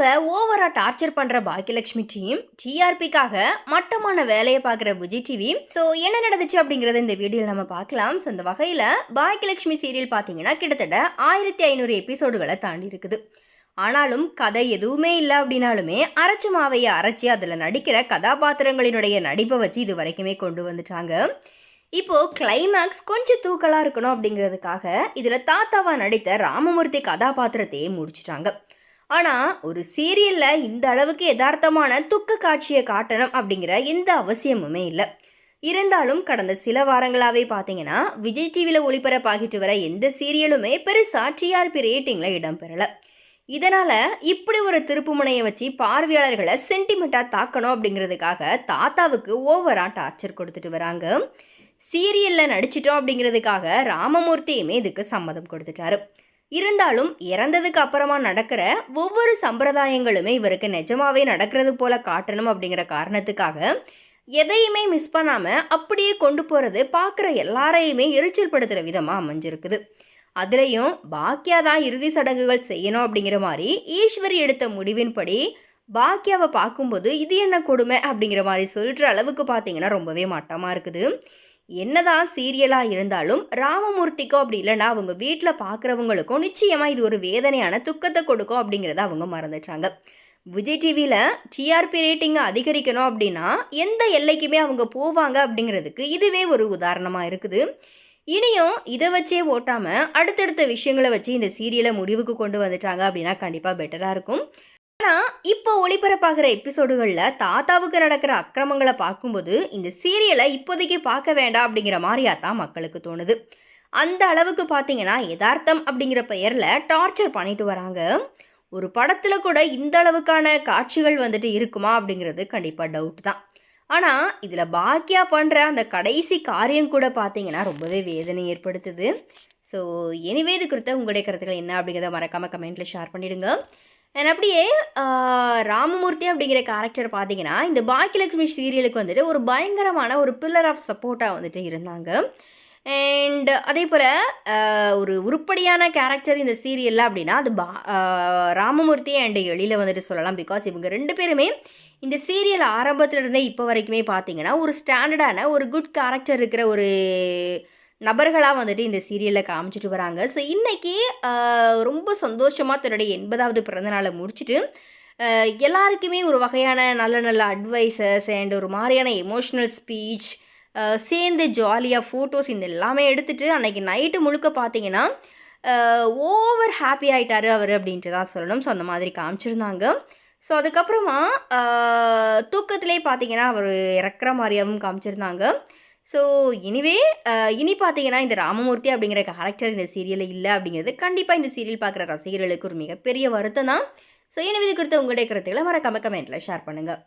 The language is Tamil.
தாத்தாவை ஓவரா டார்ச்சர் பண்ற பாக்கியலட்சுமி டீம் டிஆர்பிக்காக மட்டமான வேலையை பார்க்குற விஜய் டிவி ஸோ என்ன நடந்துச்சு அப்படிங்கறத இந்த வீடியோவில் நம்ம பார்க்கலாம். ஸோ அந்த வகையில் பாக்கியலட்சுமி சீரியல் பார்த்தீங்கன்னா கிட்டத்தட்ட ஆயிரத்தி ஐநூறு எபிசோடுகளை தாண்டி இருக்குது. ஆனாலும் கதை எதுவுமே இல்லை அப்படின்னாலுமே அரைச்சு மாவையை அரைச்சி அதில் நடிக்கிற கதாபாத்திரங்களினுடைய நடிப்பை வச்சு இது வரைக்குமே கொண்டு வந்துட்டாங்க. இப்போது கிளைமேக்ஸ் கொஞ்சம் தூக்கலாக இருக்கணும் அப்படிங்கிறதுக்காக இதில் தாத்தாவா நடித்த ராமமூர்த்தி கதாபாத்திரத்தையே முடிச்சிட்டாங்க. ஆனால் ஒரு சீரியலில் இந்த அளவுக்கு யதார்த்தமான துக்க காட்சியை காட்டணும் அப்படிங்கிற எந்த அவசியமுமே இல்லை. இருந்தாலும் கடந்த சில வாரங்களாகவே பார்த்தீங்கன்னா விஜய் டிவியில் ஒளிபரப்பாகிட்டு வர எந்த சீரியலுமே பெருசாக டிஆர்பி ரேட்டிங்கில் இடம்பெறலை இதனால் இப்படி ஒரு திருப்புமுனையை வச்சு பார்வையாளர்களை சென்டிமெண்ட்டாக தாக்கணும் அப்படிங்கிறதுக்காக தாத்தாவுக்கு ஓவராக டார்ச்சர் கொடுத்துட்டு வராங்க. சீரியலில் நடிச்சிட்டோம் அப்படிங்கிறதுக்காக ராமமூர்த்தியுமே இதுக்கு சம்மதம் கொடுத்துட்டாரு. இருந்தாலும் இறந்ததுக்கு அப்புறமா நடக்கிற ஒவ்வொரு சம்பிரதாயங்களுமே இவருக்கு நிஜமாவே நடக்கிறது போல காட்டணும் அப்படிங்கிற காரணத்துக்காக எதையுமே மிஸ் பண்ணாமல் அப்படியே கொண்டு போகிறது பார்க்குற எல்லாரையுமே எரிச்சல் படுத்துகிற விதமாக அமைஞ்சிருக்குது. அதுலேயும் பாக்கியா தான் இறுதி சடங்குகள் செய்யணும் அப்படிங்கிற மாதிரி ஈஸ்வரி எடுத்த முடிவின்படி பாக்கியாவை பார்க்கும்போது இது என்ன கொடுமை அப்படிங்கிற மாதிரி சொல்கிற அளவுக்கு பார்த்தீங்கன்னா ரொம்பவே மட்டமாக இருக்குது. என்னதான் சீரியலாக இருந்தாலும் ராமமூர்த்திக்கோ அப்படி இல்லைன்னா அவங்க வீட்டில் பார்க்குறவங்களுக்கும் நிச்சயமாக இது ஒரு வேதனையான துக்கத்தை கொடுக்கும் அப்படிங்கிறத அவங்க மறந்துட்டாங்க விஜய் டிவியில் டிஆர்பி ரேட்டிங்கை அதிகரிக்கணும் அப்படின்னா எந்த எல்லைக்குமே அவங்க போவாங்க அப்படிங்கிறதுக்கு இதுவே ஒரு உதாரணமாக இருக்குது. இனியும் இதை வச்சே ஓட்டாமல் அடுத்தடுத்த விஷயங்களை வச்சு இந்த சீரியலை முடிவுக்கு கொண்டு வந்துட்டாங்க அப்படின்னா கண்டிப்பாக பெட்டராக இருக்கும். ஆனால் இப்போ ஒளிபரப்பாகிற எபிசோடுகளில் தாத்தாவுக்கு நடக்கிற அக்கிரமங்களை பார்க்கும்போது இந்த சீரியலை இப்போதைக்கு பார்க்க வேண்டாம் அப்படிங்கிற மாதிரியா தான் மக்களுக்கு தோணுது. அந்த அளவுக்கு பார்த்தீங்கன்னா யதார்த்தம் அப்படிங்கிற பெயரில் டார்ச்சர் பண்ணிட்டு வராங்க. ஒரு படத்தில் கூட இந்த அளவுக்கான காட்சிகள் வந்துட்டு இருக்குமா அப்படிங்கிறது கண்டிப்பாக டவுட் தான். ஆனால் இதில் பாக்கியா பண்ணுற அந்த கடைசி காரியம் கூட பார்த்தீங்கன்னா ரொம்பவே வேதனை ஏற்படுத்துது. ஸோ எனிவே இது குறித்த உங்களுடைய கருத்துக்கள் என்ன அப்படிங்கிறத மறக்காமல் கமெண்ட்டில் ஷேர் பண்ணிவிடுங்க அண்ட் அப்படியே ராமமூர்த்தி அப்படிங்கிற கேரக்டர் பார்த்தீங்கன்னா இந்த பாக்கியலட்சுமி சீரியலுக்கு வந்துட்டு ஒரு பயங்கரமான ஒரு பில்லர் ஆஃப் சப்போர்ட்டாக வந்துட்டு இருந்தாங்க. அண்ட் அதே போல் ஒரு உருப்படியான கேரக்டர் இந்த சீரியலில் அப்படின்னா அது பா ராமமூர்த்தி அண்ட் எழில வந்துட்டு சொல்லலாம். பிகாஸ் இவங்க ரெண்டு பேருமே இந்த சீரியல் ஆரம்பத்துலேருந்தே இப்போ வரைக்குமே பார்த்தீங்கன்னா ஒரு ஸ்டாண்டர்டான ஒரு குட் கேரக்டர் இருக்கிற ஒரு நபர்களாக வந்துட்டு இந்த சீரியலில் காமிச்சிட்டு வராங்க. ஸோ இன்றைக்கி ரொம்ப சந்தோஷமாக தன்னுடைய எண்பதாவது பிறந்தநாளை முடிச்சுட்டு எல்லாருக்குமே ஒரு வகையான நல்ல நல்ல அட்வைசஸ் அண்ட் ஒரு மாதிரியான எமோஷ்னல் ஸ்பீச் சேர்ந்து ஜாலியாக ஃபோட்டோஸ் இந்த எல்லாமே எடுத்துகிட்டு அன்றைக்கி நைட்டு முழுக்க பார்த்தீங்கன்னா ஓவர் ஹாப்பி ஆகிட்டார் அவர் அப்படின்ட்டு தான் சொல்லணும். ஸோ அந்த மாதிரி காமிச்சிருந்தாங்க. ஸோ அதுக்கப்புறமா தூக்கத்திலே பார்த்தீங்கன்னா அவர் இறக்குற மாதிரியாகவும் காமிச்சிருந்தாங்க. ஸோ இனிவே இனி பார்த்தீங்கன்னா இந்த ராமமூர்த்தி அப்படிங்கிற கேரக்டர் இந்த சீரியலில் இல்லை அப்படிங்கிறது கண்டிப்பாக இந்த சீரியல் பார்க்குற ரசிகர்களுக்கு ஒரு மிகப்பெரிய வருத்தம் தான் ஸோ எனவே இது குறித்த உங்களுடைய கருத்துக்களை மறக்காம கமெண்ட்டில் ஷேர் பண்ணுங்கள்